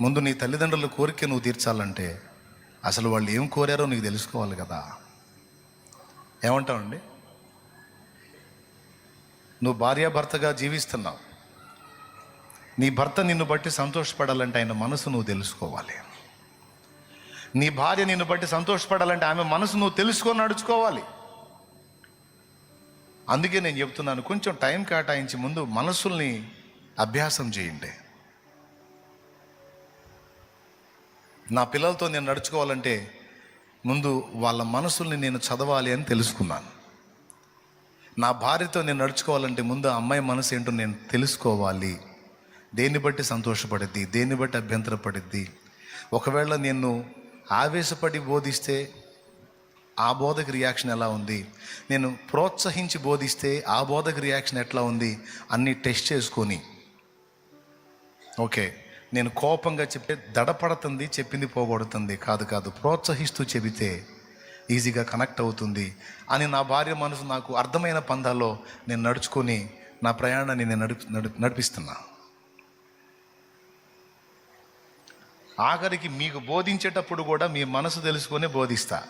ముందు నీ తల్లిదండ్రుల కోరిక నువ్వు తీర్చాలంటే అసలు వాళ్ళు ఏం కోరారో నీకు తెలుసుకోవాలి కదా. ఏమంటావండి? నువ్వు భార్యాభర్తగా జీవిస్తున్నావు. నీ భర్త నిన్ను బట్టి సంతోషపడాలంటే ఆయన మనసు నువ్వు తెలుసుకోవాలి. నీ భార్య నిన్ను బట్టి సంతోషపడాలంటే ఆమె మనసు నువ్వు తెలుసుకొని నడుచుకోవాలి. అందుకే నేను చెప్తున్నాను కొంచెం టైం కేటాయించి ముందు మనసుల్ని అభ్యాసం చేయండి. నా పిల్లలతో నేను నడుచుకోవాలంటే ముందు వాళ్ళ మనసుల్ని నేను చదవాలి అని తెలుసుకున్నాను. నా భార్యతో నేను నడుచుకోవాలంటే ముందు ఆ అమ్మాయి మనసు ఏంటో నేను తెలుసుకోవాలి. దేన్ని బట్టి సంతోషపడిద్ది దేన్ని బట్టి అభ్యంతరపడిద్ది? ఒకవేళ నేను ఆవేశపడి బోధిస్తే ఆ బోధకు రియాక్షన్ ఎలా ఉంది? నేను ప్రోత్సహించి బోధిస్తే ఆ బోధకు రియాక్షన్ ఎట్లా ఉంది? అన్నీ టెస్ట్ చేసుకొని. ఓకే నేను కోపంగా చెప్తే దడపడుతుంది చెప్పింది పోగొడుతుంది కాదు కాదు. ప్రోత్సహిస్తూ చెబితే ఈజీగా కనెక్ట్ అవుతుంది అని నా భార్య మనసు నాకు అర్థమైన పందాల్లో నేను నడుచుకొని నా ప్రయాణాన్ని నేను నడిపి నడి నడిపిస్తున్నా. ఆఖరికి మీకు బోధించేటప్పుడు కూడా మీ మనసు తెలుసుకొని బోధిస్తా.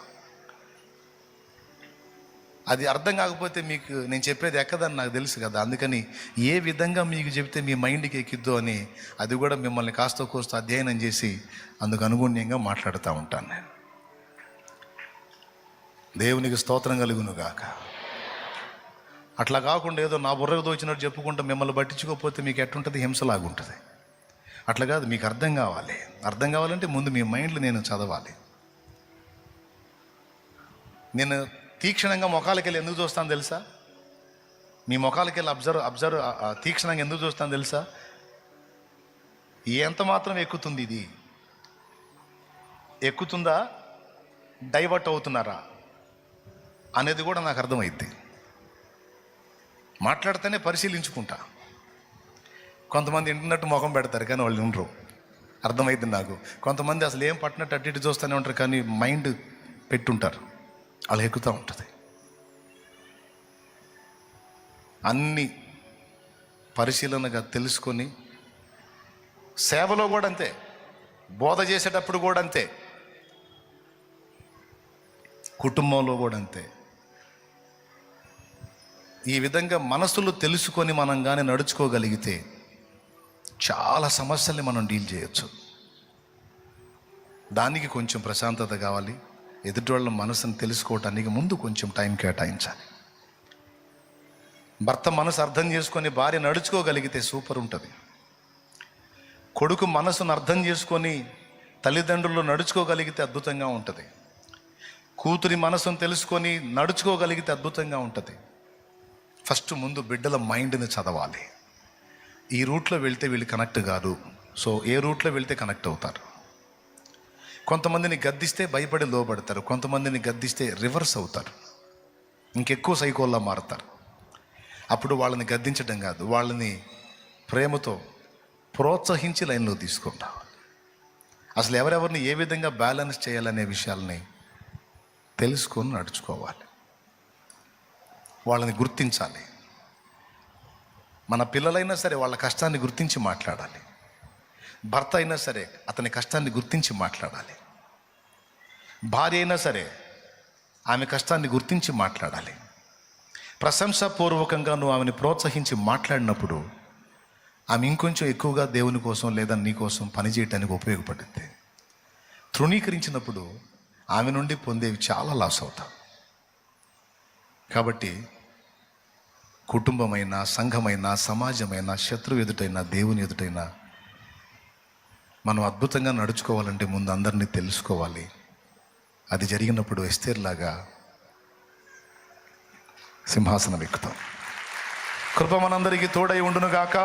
అది అర్థం కాకపోతే మీకు నేను చెప్పేది ఎక్కదని నాకు తెలుసు కదా. అందుకని ఏ విధంగా మీకు చెప్తే మీ మైండ్కి ఎక్కిద్దో అని అది కూడా మిమ్మల్ని కాస్త కోస్త అధ్యయనం చేసి అందుకు అనుగుణ్యంగా మాట్లాడుతూ ఉంటాను నేను. దేవునికి స్తోత్రం కలుగును గాక. అట్లా కాకుండా ఏదో నా బుర్రకు దోచినట్టు చెప్పుకుంటూ మిమ్మల్ని పట్టించుకోకపోతే మీకు ఎట్టుంటుంది? హింసలాగుంటుంది అట్లా కాదు మీకు అర్థం కావాలి. అర్థం కావాలంటే ముందు మీ మైండ్లో నేను చదవాలి. నేను తీక్షణంగా ముఖాలకి వెళ్ళి ఎందుకు చూస్తాను తెలుసా? మీ ముఖాలకి వెళ్ళి అబ్జర్వ్ అబ్జర్వ్ తీక్షణంగా ఎందుకు చూస్తాను తెలుసా? ఎంత మాత్రం ఎక్కుతుంది ఇది? ఎక్కుతుందా? డైవర్ట్ అవుతున్నారా? అనేది కూడా నాకు అర్థమైద్ది. మాట్లాడితేనే పరిశీలించుకుంటా. కొంతమంది ఇంటర్నెట్ ముఖం పెడతారు కానీ వాళ్ళు ఉండరు. అర్థమైంది నాకు. కొంతమంది అసలు ఏం పట్టినట్టు అటు ఇటు చూస్తూనే ఉంటారు కానీ మైండ్ పెట్టుంటారు. అలా ఎక్కుతూ ఉంటుంది. అన్ని పరిశీలనగా తెలుసుకొని సేవలో కూడా అంతే. బోధ చేసేటప్పుడు కూడా అంతే. కుటుంబంలో కూడా అంతే. ఈ విధంగా మనసులు తెలుసుకొని మనం కానీ నడుచుకోగలిగితే చాలా సమస్యల్ని మనం డీల్ చేయొచ్చు. దానికి కొంచెం ప్రశాంతత కావాలి. ఎదుటి వాళ్ళ మనసును తెలుసుకోవటానికి ముందు కొంచెం టైం కేటాయించాలి. భర్త మనసు అర్థం చేసుకొని భార్య నడుచుకోగలిగితే సూపర్ ఉంటుంది. కొడుకు మనసును అర్థం చేసుకొని తల్లిదండ్రులు నడుచుకోగలిగితే అద్భుతంగా ఉంటుంది. కూతురి మనసును తెలుసుకొని నడుచుకోగలిగితే అద్భుతంగా ఉంటుంది. ఫస్ట్ ముందు బిడ్డల మైండ్ని చదవాలి. ఈ రూట్లో వెళ్తే వీళ్ళు కనెక్ట్ కాదు. సో ఏ రూట్లో వెళ్తే కనెక్ట్ అవుతారు? కొంతమందిని గద్దిస్తే భయపడి లోబడతారు కొంతమందిని గద్దిస్తే రివర్స్ అవుతారు ఇంకెక్కువ సైకోల్లా మారుతారు. అప్పుడు వాళ్ళని గద్దించడం కాదు వాళ్ళని ప్రేమతో ప్రోత్సహించి లైన్లో తీసుకుంటాం అసలు ఎవరెవరిని ఏ విధంగా బ్యాలెన్స్ చేయాలనే విషయాల్ని తెలుసుకొని నడుచుకోవాలి. వాళ్ళని గుర్తించాలి. మన పిల్లలైనా సరే వాళ్ళ కష్టాన్ని గుర్తించి మాట్లాడాలి. భర్త అయినా సరే అతని కష్టాన్ని గుర్తించి మాట్లాడాలి. భార్య అయినా సరే ఆమె కష్టాన్ని గుర్తించి మాట్లాడాలి. ప్రశంసాపూర్వకంగా నువ్వు ఆమెను ప్రోత్సహించి మాట్లాడినప్పుడు ఆమె ఇంకొంచెం ఎక్కువగా దేవుని కోసం లేదా నీ కోసం పనిచేయటానికి ఉపయోగపడుద్ది. తృణీకరించినప్పుడు ఆమె నుండి పొందేవి చాలా లాస్ అవుతాం కాబట్టి కుటుంబమైన సంఘమైన సమాజమైన శత్రువు ఎదుటైనా దేవుని ఎదుటైనా మనం అద్భుతంగా నడుచుకోవాలంటే ముందు అందరినీ తెలుసుకోవాలి. అది జరిగినప్పుడు ఎస్తేర్లాగా సింహాసనం ఎక్కుతాం. కృప మనందరికీ తోడై ఉండునుగాక.